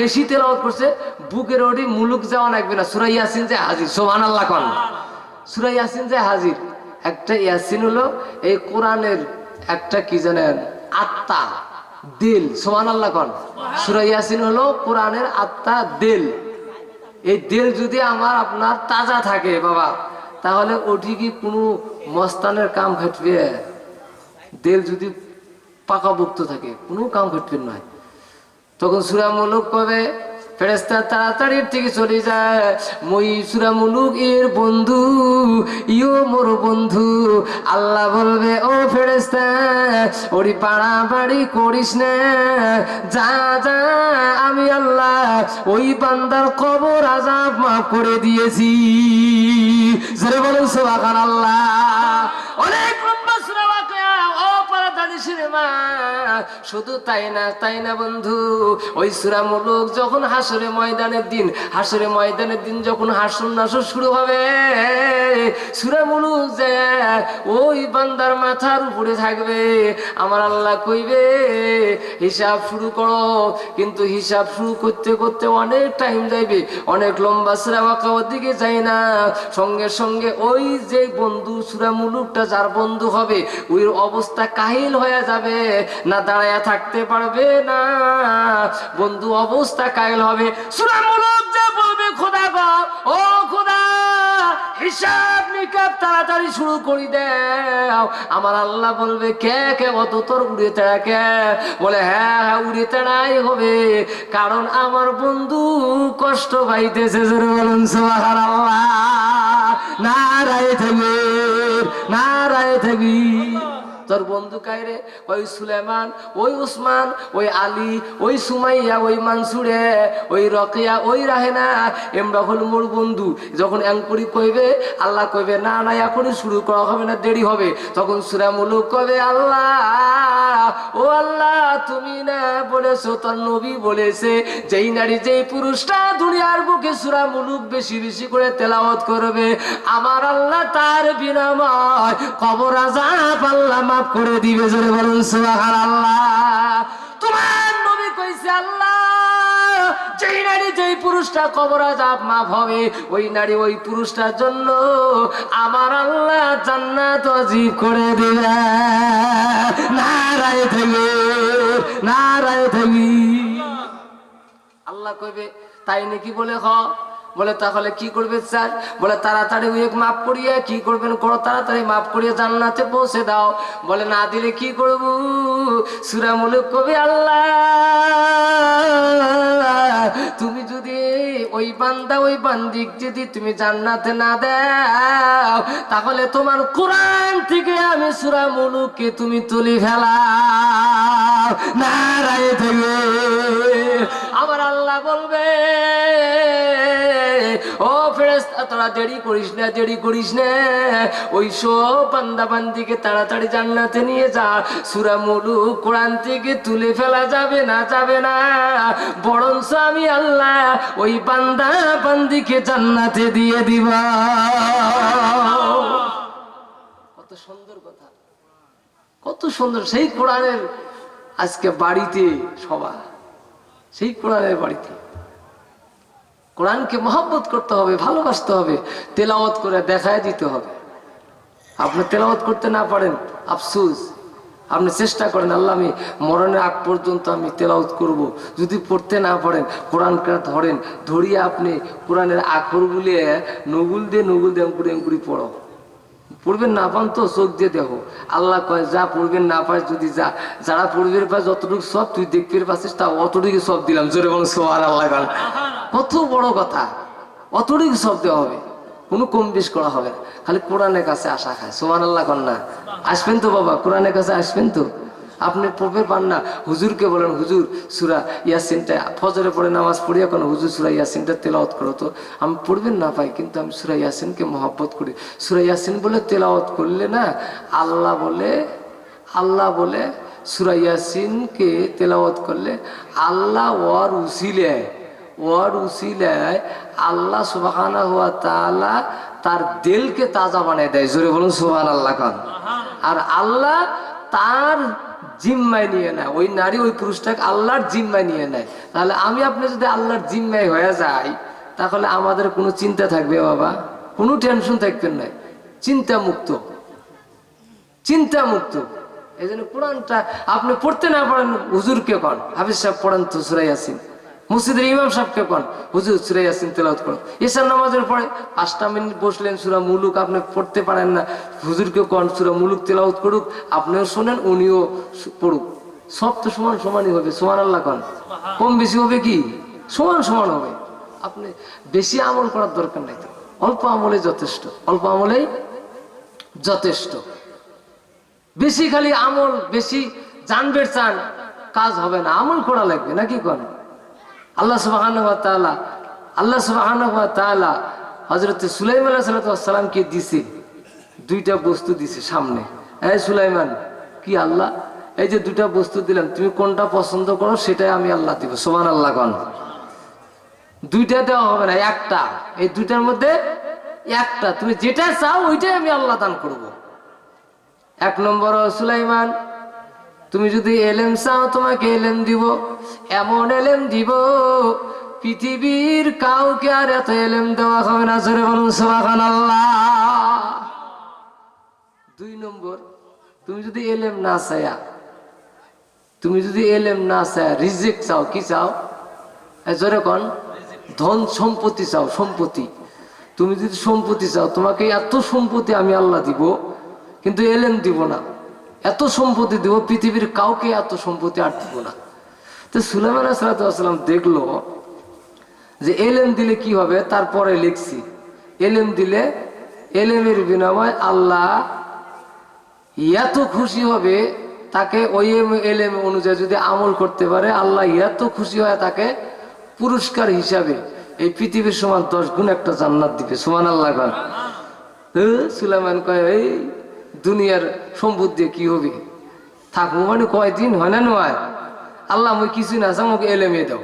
বেশি তেলাওয়াত করছে বুকের ওডি মুলুক যাওয়া লাগবে না। সুরা ইয়াসিন যে হাজির সোহান আল্লাহ কন। সুরা ইয়াসিন যে হাজির একটা ইয়াসিন হলো এই কোরআনের একটা কি জানেন আত্মা দিল সোহান আল্লাহ কন সুরা ইয়াসিন হলো কোরআনের আত্মা দিল। এই দিল যদি আমার আপনার তাজা থাকে বাবা তাহলে ওটি কি কোনো মস্তানের কাম খাটবে দিল যদি পাকাভুক্ত থাকে কোনো কাম খাটবে নয় তখন সুরা মুলুক কবে ফেরেস্তা তাড়াতাড়ি থেকে চলে যায়। মই সুরা মুলুক এর বন্ধু ইও মোর বন্ধু। আল্লাহ বলবে, ও ফেরেস্তা ওরি পাড়া বাড়ি করিস না। যা যা, আমি আল্লাহ ওই বান্দার কবর আজাব মাফ করে দিয়েছি। জোরে বলুন সোহাগান আল্লাহ অনেক লম্বা সুরা ও পারাদানি সিনেমা। শুধু তাই না তাই না বন্ধু? ওই সুরা মুলুক যখন হাসরে ময়দানের দিন হাসরে ময়দানের দিন যখন হাসর নাসর শুরু হবে, সুরা মুলুক যে ওই বান্দার মাথার উপরে থাকবে। আমার আল্লাহ কইবে, হিসাব শুরু করো। কিন্তু হিসাব শুরু করতে করতে অনেক টাইম যাইবে, অনেক লম্বা সুরা বাঁকাওয়ার দিকে যাই না। সঙ্গে সঙ্গে ওই যে বন্ধু, সুরা মুলুকটা যার বন্ধু হবে, ওই অবস্থা কাহিল হয়ে যাবে। না দাঁড়ায়া থাকতে পারবে না। বন্ধু অবস্থা কাহিল হবে। বলবে, খোদা ও খোদা, হিসাব নিকাব তাড়াতাড়ি শুরু করি আমার আল্লাহ বলবে, কে কে, অত তোর উড়ে বলে হ্যাঁ হ্যাঁ উড়ে তেড়াই হবে। কারণ আমার বন্ধু কষ্ট পাইতেছে বলুন সোহার আল্লাহ নারায় থাকবে নারায় থাকবি তোর বন্ধু কায়রে ওই সুলেমান, ওই উসমান, ওই আলী, ওই সুমাইয়া, ওই মানসুরে, ওই রকিয়া, ওই রাহেনা। এমরা হল মোর বন্ধু। যখন অ্যাঙ্কুরি কইবে, আল্লাহ কইবে, না না, এখনই শুরু করা হবে না, দেরি হবে। তখন সুরা মুলুক কবে আল্লাহ, ও আল্লাহ, তুমি না বলেছ, তোর নবী বলেছে, যেই নারী, যেই পুরুষটা দুনিয়ার বুকে সুরা মুলুক বেশি বেশি করে তেলাওয়াত করবে, আমার আল্লাহ তার বিনাময় কবর আজাব আল্লাহ মাফ করে দিবে, জোরে বলুন সুবহান আল্লাহ তোমার নবী কইছে, আল্লাহ, যেই নারী যেই পুরুষটা কবর আজাব মাফ হবে। ওই নারী ওই পুরুষটার জন্য আমার আল্লাহ জান্নাত অজীব করে দিবে। নারায় থাকবে নারায় থাকবি আল্লাহ কইবে, তাই নাকি বলে হ বলে, তাহলে কি করবে স্যার? বলে, তাড়াতাড়ি উইক মাফ করিয়ে, কি করবেন করো, তাড়াতাড়ি মাফ করিয়ে জান্নাতে পৌঁছে দাও। বলে, না দিলে কি করব? সুরা মুলুক কবি, আল্লাহ, তুমি যদি ওই বান্দা, ওই বান্দিক যদি তুমি জান্নাতে না দাও, তাহলে তোমার কোরআন থেকে আমি সুরা মুলুককে তুমি তুলি ফেলা নারায় থেকে। তোরা দেরি করিস না দেরি করিস না। ওই সব বান্দা বান্দিকে তাড়াতাড়ি জান্নাতে নিয়ে যা। সুরা মুলু কোরআন থেকে তুলে ফেলা যাবে না যাবে না। বরঞ্চ আমি আল্লাহ ওই বান্দা বান্দিকে জান্নাতে দিয়ে দিব। কত সুন্দর কথা। কত সুন্দর। সেই কোরআনের আজকে বাড়িতে সভা সেই কোরআনের বাড়িতে। কোরআনকে মহব্বত করতে হবে, ভালোবাসতে হবে, তেলাওয়াত করে দেখায় দিতে হবে। আপনি তেলাওয়াত করতে না পারেন, আফসুস। আপনি চেষ্টা করেন, আল্লাহ আমি মরণের আগ পর্যন্ত আমি তেলাওয়াত করব। যদি পড়তে না পারেন, কোরআনকে ধরেন, ধরিয়ে আপনি কোরআনের আখরগুলি নগুল দিয়ে নগুল দিয়ে অঙ্কুরি অঙ্কুরি পড়ো পড়বেন না পান তো চোখ দিয়ে দেখো। আল্লাহ কয়, যা পড়বেন না পাস, যদি যা, যারা পড়বের পাস, যতটুকু সব তুই দেখতে পাচ্ছিস তা অতটুকু সব দিলাম। জোরে বলো সোয়ার আল্লাহ কত বড় কথা। অতটুকু সব দেওয়া হবে, কোনো কম বেশ করা হবে খালি কোরআনের কাছে আশা খায়। সোমান আল্লাহ কন না। আসবেন তো বাবা, কোরআনের কাছে আসবেন তো? আপনি পড়বে পান না। হুজুরকে বলেন, হুজুর, সুরা ইয়াসিনটা ফজরে পড়ে নামাজ পড়িয়া কোনো হুজুর সুরা ইয়াসিনটা তেলাওয়াত করো তো। আমি পড়বেন না পাই কিন্তু আমি সুরা ইয়াসিনকে মহব্বত করি। সুরা ইয়াসিন বলে তেলাওয়াত করলে না, আল্লাহ বলে আল্লাহ বলে, সুরা ইয়াসিনকে তেলাওয়াত করলে আল্লাহ ওয়ার উসিলে ওয়ার উসিলায় আল্লাহ তাআলা তার দিলকে তাজা বানিয়ে দেয়। জোরে বলুন সুবহান আল্লাহ খান আর আল্লাহ তার জিম্মায় নিয়ে নেয়। ওই নারী ওই পুরুষটাকে আল্লাহর জিম্মায় নিয়ে নেয়। তাহলে আমি আপনি যদি আল্লাহর জিম্মায় হয়ে যাই, তাহলে আমাদের কোনো চিন্তা থাকবে বাবা? কোনো টেনশন থাকবে না। চিন্তা মুক্ত। চিন্তা মুক্ত। এই জন্য কোরআনটা আপনি পড়তে না পারেন হুজুরকে কন। হাফিজ সাহেব পড়েন তো সুরাই আসিন মসজিদের ইমাম সাহেবকে কন? হুজুর সুরাই আসিন তেলাওত করুন ঈশান নামাজের পরে পাঁচটা মিনিট বসলেন সুরা মুলুক আপনি পড়তে পারেন না। হুজুরকে কন সুরা মুলুক তেলাওত করুক আপনিও শোনেন উনিও পড়ুক। সব তো সমান সমানই হবে সমান আল্লাহ কন কম বেশি হবে কি? সমান সমান হবে। আপনি বেশি আমল করার দরকার নাই তো। অল্প আমলে যথেষ্ট অল্প আমলেই যথেষ্ট। বেশি খালি আমল বেশি জানবে চান কাজ হবে না। আমল করা লাগবে নাকি কোন? আল্লাহ সুবাহান আল্লাহ সুবাহান হজরত সুলাইম সালামকে দিছে, দুইটা বস্তু দিছে সামনে। এই সুলাইমান, কি আল্লাহ? এই যে দুইটা বস্তু দিলাম, তুমি কোনটা পছন্দ করো সেটাই আমি আল্লাহ দিব সোমান আল্লাহ কন। দুইটা দেওয়া হবে না, একটা। এই দুইটার মধ্যে একটা, তুমি যেটা চাও ওইটাই আমি আল্লাহ দান করব। এক নম্বর সুলাইমান তুমি যদি এলেম চাও, তোমাকে এলেম দিব। এমন এলেম দিব, পৃথিবীর কাউকে আর এত এলেম দেওয়া হবে না। জোরে বলুন সোহান আল্লাহ দুই নম্বর, তুমি যদি এলেম না চায়া, তুমি যদি এলেম না চায়া, রিজেক্ট চাও, কি চাও? জোরে কন। ধন সম্পত্তি চাও, সম্পত্তি। তুমি যদি সম্পত্তি চাও, তোমাকে এত সম্পত্তি আমি আল্লাহ দিব, কিন্তু এলেম দিব না। এত সম্পত্তি দিব, পৃথিবীর কাউকে এত সম্পত্তি আর দিব না। তো সুলেমান সালাতাম দেখল যে এলেম দিলে কি হবে? তারপরে লিখছি, এলেম দিলে এলেমের বিনিময় আল্লাহ এত খুশি হবে তাকে ওই এলেম অনুযায়ী যদি আমল করতে পারে, আল্লাহ এত খুশি হয় তাকে পুরস্কার হিসাবে এই পৃথিবীর সমান দশ গুণ একটা জান্নাত দিবে। সমান আল্লাহ কর সুলাইমান কয়, এই দুনিয়ার সম্পদ দিয়ে কি হবে? থাকব মানে কয়দিন হয় না নয়? আল্লাহ মুই কিছু না চাও আমাকে এলেমে দাও।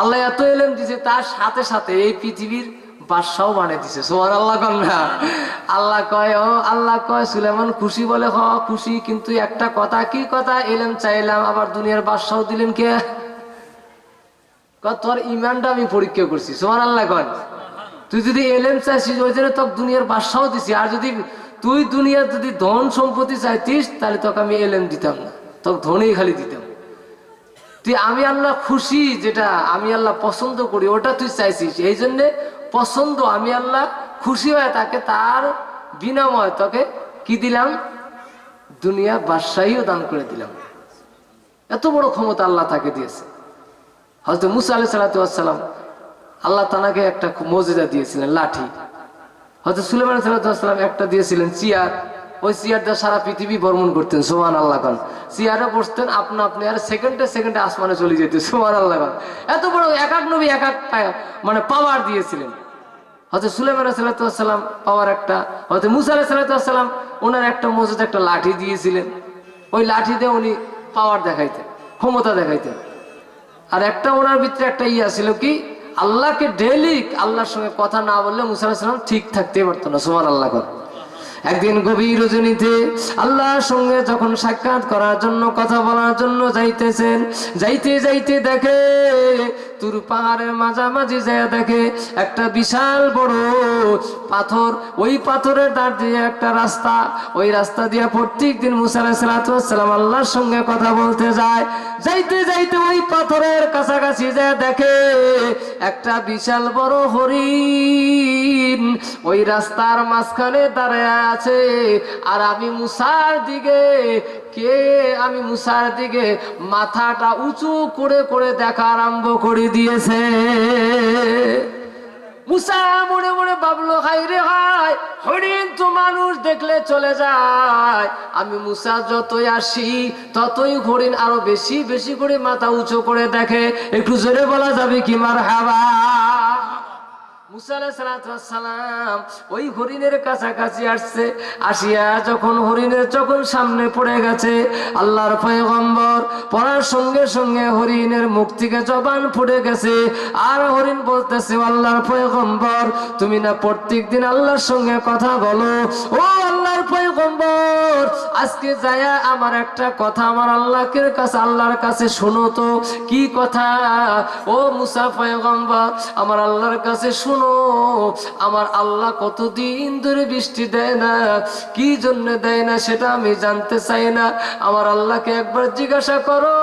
আল্লাহ এত এলেম দিছে, তার সাথে সাথে এই পৃথিবীর বাদশাও বানিয়ে দিছে। সোমান আল্লাহ কন না? আল্লাহ কয়, ও আল্লাহ কয়, সুলেমান, খুশি বলে, হ, খুশি, কিন্তু একটা কথা, কি কথা? এলেম চাইলাম, আবার দুনিয়ার বাদশাও দিলেন কে? তোর ইমানটা আমি পরীক্ষা করছি। সোমান আল্লাহ কন। তুই যদি এলেম চাইছিস, ওই জন্য তোকে দুনিয়ার বাদশাও দিছি। আর যদি তুই দুনিয়ার যদি ধন সম্পত্তি চাইতিস, তাহলে তোকে আমি এলেম দিতাম না। তোকে ধনেই খালি দিতাম। তুই, আমি আল্লাহ খুশি যেটা আমি আল্লাহ পছন্দ করি, ওটা তুই চাইছিস। এই জন্যে পছন্দ, আমি আল্লাহ খুশি হয় তাকে তার বিনাময় তোকে কি দিলাম? দুনিয়া বাদশাহীও দান করে দিলাম। এত বড় ক্ষমতা আল্লাহ তাকে দিয়েছে। হয়তো মুসা আলাই সালাতাম আল্লাহ তানাকে একটা মজেদা দিয়েছিলেন, লাঠি। হয়তো সুলেমান সালাতাম একটা দিয়েছিলেন চেয়ার। ওই চেয়ারটা সারা পৃথিবী ভ্রমণ করতেন সোমান আল্লাহ খান চেয়ারে বসতেন, আপনা আপনি আর সেকেন্ডে সেকেন্ডে আসমানে চলে যেত সোমান আল্লাহ খান এত বড় এক এক নবী এক এক মানে পাওয়ার দিয়েছিলেন। হয়তো সুলেমান সাল্লাম পাওয়ার একটা হয়তো মুসা আলাহ সাল্লাম ওনার একটা মসজিদ একটা লাঠি দিয়েছিলেন। ওই লাঠি দিয়ে উনি পাওয়ার দেখাইতেন, ক্ষমতা দেখাইতেন। আর একটা ওনার ভিতরে একটা ইয়া ছিল কি? আল্লাহকে ডেলি আল্লাহর সঙ্গে কথা না বললে মুসা আলাহিসাম ঠিক থাকতেই পারতো না সুমার আল্লাহ কর। একদিন গভীর রজনীতে আল্লাহর সঙ্গে যখন সাক্ষাৎ করার জন্য, কথা বলার জন্য যাইতেছেন, যাইতে যাইতে দেখে তুর পাহাড়ের মাঝামাঝি যায় দেখে একটা বিশাল বড় পাথর। ওই পাথরের দাঁড় দিয়ে একটা রাস্তা, ওই রাস্তা দিয়ে প্রত্যেক দিন মুসালাম আল্লাহর সঙ্গে কথা বলতে যায়। যাইতে যাইতে ওই পাথরের কাছাকাছি যায় দেখে একটা বিশাল বড় হরিণ ওই রাস্তার মাঝখানে দাঁড়ায় আছে। আর আমি মুসার দিকে, কে আমি মুসার দিকে মাথাটা উঁচু করে করে দেখা আরম্ভ করে দিয়েছে। মুসা মনে মনে হাই রে হাই হরিণ তো মানুষ দেখলে চলে যায়। আমি মুসা যতই আসি, ততই হরিণ আরও বেশি বেশি করে মাথা উঁচু করে দেখে। একটু জোরে বলা যাবে কি মার হাবা ওই হরিণের কাছাকাছি আসছে, আসিয়া যখন হরিণের সামনে পড়ে গেছে, আল্লাহর পয়গম্বর পড়ার সঙ্গে সঙ্গে হরিণের মুখ থেকে জবান ফুটে গেছে। আর হরিণ বলতেছে, আল্লাহর পয়গম্বর, তুমি না প্রত্যেক দিন আল্লাহর সঙ্গে কথা বলো? ও আল্লাহর পয়গম্বর আজকে যায়া আমার একটা কথা আমার আল্লাহকে কাছে, আল্লাহর কাছে শোনো তো। কি কথা? ও মুসা পয়গম্বর, আমার আল্লাহর কাছে শোনো। আমার আল্লাহ কতদিন ধরে বৃষ্টি দেয় না, কি জন্য দেয় না সেটা আমি জানতে চাই না। আমার আল্লাহকে একবার জিজ্ঞাসা করো,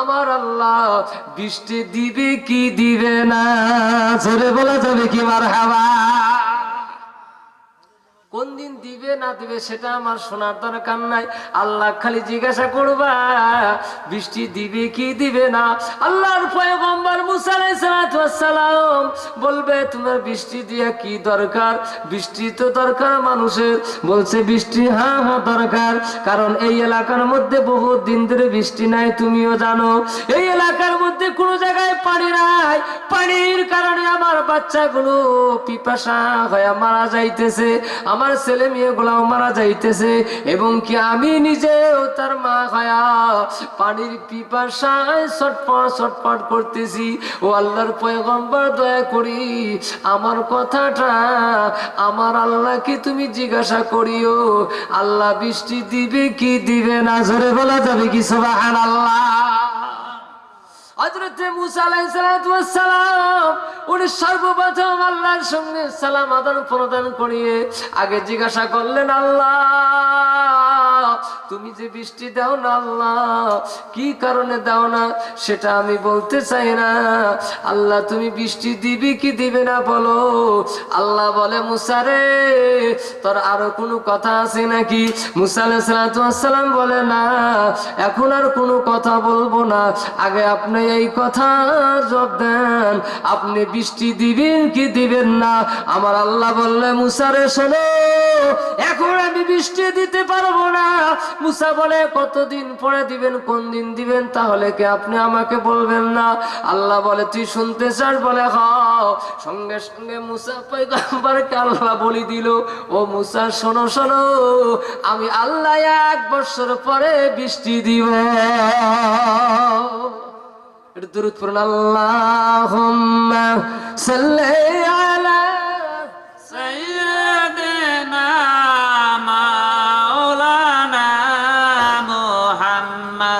আমার আল্লাহ বৃষ্টি দিবে কি দিবে না? ছেড়ে বলা যাবে কি মার হাওয়া কোন দিন দিবে, না দিবে, সেটা আমার শোনার দরকার নাই। আল্লাহ খালি জিজ্ঞাসা করবা, বৃষ্টি দিবে কি দিবে না? আল্লাহর পয়গম্বর মুসা বলবে, তোমার বৃষ্টি দিয়া কি দরকার? বৃষ্টি তো দরকার মানুষের। বলছে, বৃষ্টি হ্যাঁ হ্যাঁ দরকার। কারণ এই এলাকার মধ্যে বহু দিন ধরে বৃষ্টি নাই, তুমিও জানো। এই এলাকার মধ্যে কোনো জায়গায় পানি নাই। পানির কারণে আমার বাচ্চাগুলো পিপাসা হয়ে মারা যাইতেছে। আমার ছেলে মেয়েগুলাও মারা যাইতেছে এবং কি আমি নিজেও তার মা হয়া পানির পিপাসায় ছটপট ছটপট করতেছি? ও আল্লাহর পয়গম্বর, দয়া করি আমার কথাটা আমার আল্লাহকে তুমি জিজ্ঞাসা করিও। আল্লাহ বৃষ্টি দিবে কি দিবে না? জোরে বলা যাবে কি? সুবাহান আল্লাহ উনি আল্লাহর সঙ্গে সালাম আদান প্রদান করিয়ে আগে জিজ্ঞাসা করলেন আল্লাহ তুমি যে বৃষ্টি দাও না আল্লাহ, কি কারণে দাও না সেটা আমি বলতে চাই না। আল্লাহ, তুমি বৃষ্টি দিবি কি দিবে না বলো। আল্লাহ বলে মুসারে তোর আরও কোনো কথা আছে নাকি? মুসা আলাইসালাম বলে, না, এখন আর কোনো কথা বলব না। আগে আপনি এই কথা জব দেন। আপনি বৃষ্টি দিবেন কি দিবেন না? আমার আল্লাহ বললে মুসারে শোনো বৃষ্টি দিতে পারব না। মুসা বলে, কতদিন পরে দিবেন, কোন দিন দিবেন? তাহলে কি আপনি আমাকে বলবেন না? আল্লাহ বলে, তুই শুনতে চাস? বলে, হ। সঙ্গে সঙ্গে মুসা পয়গম্বরকে আল্লাহ বলি দিল, ও মুসা, শোনো শোনো, আমি আল্লাহ এক বছর পরে বৃষ্টি দিব। এটা দূরত আল্লাহ সাল্লি আলা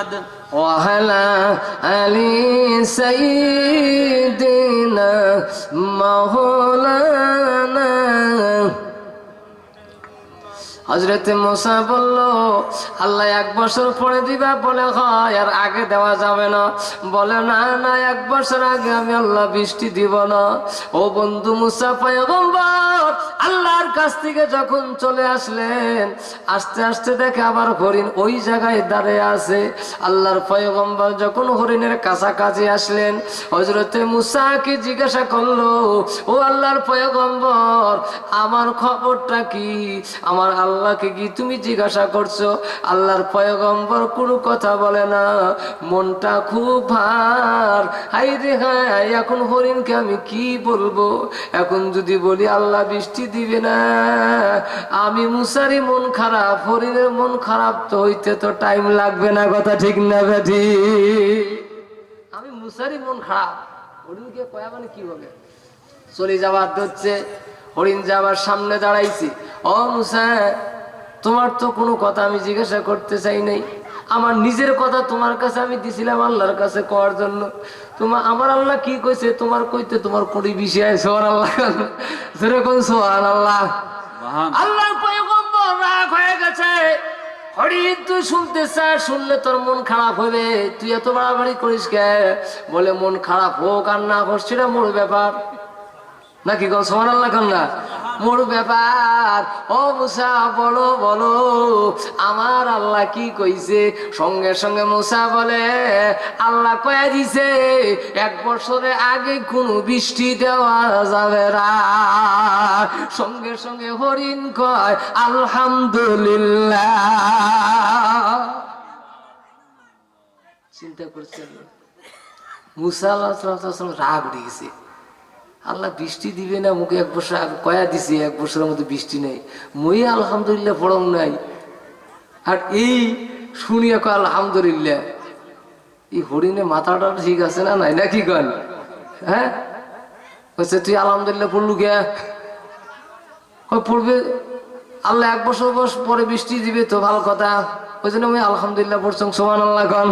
محمد وعلى آل سيدنا مولانا হজরতে মোসা বলল, আল্লাহ এক বছর পরে দিবা বলে হয় আর আগে দেওয়া যাবে না। বলে, না না, এক বছর আগে আমি আল্লাহ বৃষ্টি দিব না। ও বন্ধু মুসা পয়গম্বর, আল্লাহর কাছ থেকে যখন চলে আসলেন, আস্তে আস্তে দেখে আবার হরিণ ওই জায়গায় দাঁড়িয়ে আছে। আল্লাহর পয়গম্বর যখন হরিণের কাছাকাছি আসলেন হজরতে মুসাকে জিজ্ঞাসা করল, ও আল্লাহর পয়গম্বর, আমার খবরটা কি? আমার আল্লাহকে কি তুমি জিজ্ঞাসা করছ? আল্লাহর পয়গম্বর কোনো কথা বলে না। মনটা খুব ভার। হাই রে হাই এখন হরিণকে আমি কি বলব? এখন যদি বলি, আল্লাহ বৃষ্টি দিবে না। আমি মুসারি মন খারাপ, হরিণের মন খারাপ তো হইতে তো টাইম লাগবে না, কথা ঠিক না বেঠি আমি মুসারি মন খারাপ, হরিণকে কয়া মানে কি হবে? চলে যাওয়ার ধরছে হরিণ যাওয়ার সামনে দাঁড়াইছি। ও মুসা তোমার তো কোনো কথা আমি জিজ্ঞাসা করতে চাই নাই। আমার নিজের কথা তোমার কাছে আমি দিছিলাম আল্লাহর কাছে কওয়ার জন্য। তোমার আমার আল্লাহ কি কইছে তোমার কইতে তোমার কোটি বিষয় সোহান আল্লাহ যেরকম সোহান আল্লাহ আল্লাহ রাগ হয়ে গেছে। হরিণ তুই শুনতে চাস শুনলে তোর মন খারাপ হবে তুই এত বাড়াবাড়ি করিস কে? বলে মন খারাপ হোক আর না হোক সেটা মোর ব্যাপার। নাকি গো সোমান আল্লাহ কন্যা মোর ব্যাপার, ও মুসা, বলো বলো, আমার আল্লাহ কি কইছে? সঙ্গে সঙ্গে মুসা বলে, আল্লাহ কয়া দিছে, এক বছরে আগে কোনো বৃষ্টি দেওয়া যাবে না। সঙ্গে সঙ্গে হরিণ কয়, আলহামদুলিল্লাহ। চিন্তা করছেন মুসা আল্লাহ রাগ গেছে। আল্লাহ বৃষ্টি দিবে না, মুখে এক বছর কয়া দিছে, এক বছরের মধ্যে বৃষ্টি নেই। মই আলহামদুলিল্লাহ পড়ং নাই। আর এই শুনিয়া কয় আলহামদুলিল্লাহ। এই হরিণে মাথাটা ঠিক আছে না নাই? নাকি কন? হ্যাঁ? বলছে তুই আলহামদুলিল্লাহ পড়লু কয়, পড়বে। আল্লাহ এক বছর বস পরে বৃষ্টি দিবে তো ভালো কথা। ওই জন্য আমি আলহামদুলিল্লাহ পড়ছং সোমান আল্লাহ কন।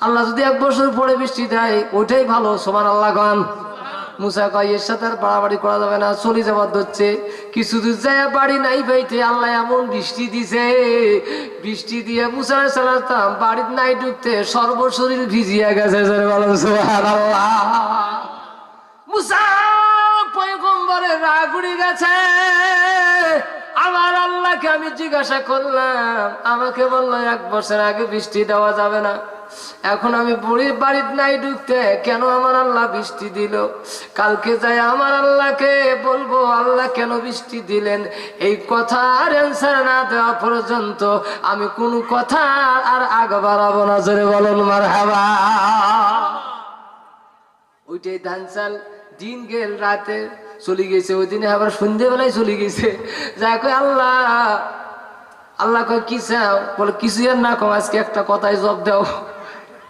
আল্লাহ যদি এক বছর পরে বৃষ্টি দেয়, ওইটাই ভালো সোমান আল্লাহ কন। মুসা কয়, এর সাথে আর বাড়াবাড়ি করা যাবে না, চলে যাবার ধরছে। কিছু দূর যায় বাড়ি নাই পাইতে আল্লাহ এমন বৃষ্টি দিছে। বৃষ্টি দিয়ে মুসা সালাম বাড়ির নাই ঢুকতে সর্বশরীর ভিজিয়া গেছে মুসা পয়গম্বরের রাগ উড়ে গেছে। আমার আল্লাহকে আমি জিজ্ঞাসা করলাম, আমাকে বলল, এক বছর আগে বৃষ্টি দেওয়া যাবে না। এখন আমি বুড়ির বাড়ির নাই ঢুকতে কেন আমার আল্লাহ বৃষ্টি দিল? কালকে যাই আমার আল্লাহকে বলব, আল্লাহ কেন বৃষ্টি দিলেন? এই কথার অ্যান্সার না দেওয়া পর্যন্ত আমি কোনো কথা আর আগ বাড়াবো না। জোরে বলুন মার হাবা ওইটাই ধান চাল, দিন গেল রাতে চলে গেছে। ওই দিনে আবার সন্ধ্যেবেলায় চলে গেছে। যা কয় আল্লাহ আল্লাহ কয়, কি চাও? বলে কিছু আর না কম, আজকে একটা কথায় জব দাও।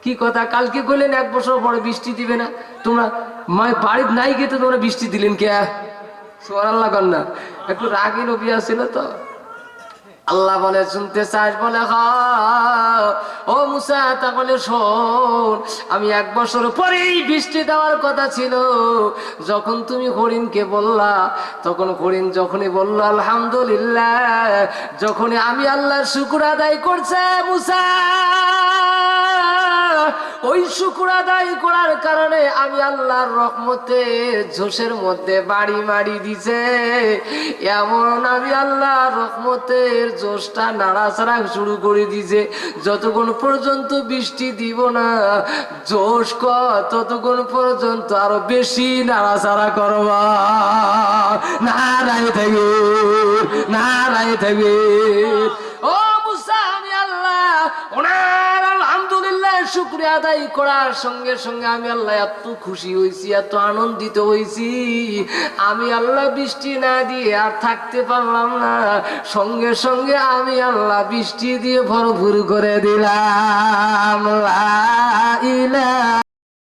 কি কথা? কালকে কইলেন এক বছর পরে বৃষ্টি দিবে না। তোমরা মায় বাড়ির নাই গেতে তোমরা বৃষ্টি দিলেন কে? কর না। একটু রাগি নবী ছিল তো? আল্লাহ বলে, শুনতে চাস বলে, হ। ও মুসা তাহলে শোন, আমি এক বছর পরেই বৃষ্টি দেওয়ার কথা ছিল। যখন তুমি হরিণকে বললা, তখন হরিণ যখনই বলল, আলহামদুলিল্লাহ। যখনই আমি আল্লাহর শুকুর আদায় করছে, মুসা। ওই শুকুর আদায় করার কারণে আমি আল্লাহর রহমতে ঝোসের মধ্যে বাড়ি মারি দিছে। এমন আমি আল্লাহর রহমতের জোশটা নাড়াচাড়া শুরু করে দিছে। যতক্ষণ পর্যন্ত বৃষ্টি দিব না, জোশ ক, ততক্ষণ পর্যন্ত আরও বেশি নাড়াচাড়া করবা। নারায় থাকবে নারায় থাকবে। শুক্রিয়া আদায় করার সঙ্গে সঙ্গে আমি আল্লাহ এত খুশি হয়েছি এত আনন্দিত হয়েছি আমি আল্লাহ বৃষ্টি না দিয়ে আর থাকতে পারলাম না। সঙ্গে সঙ্গে আমি আল্লাহ বৃষ্টি দিয়ে ভরপুর করে দিলাম।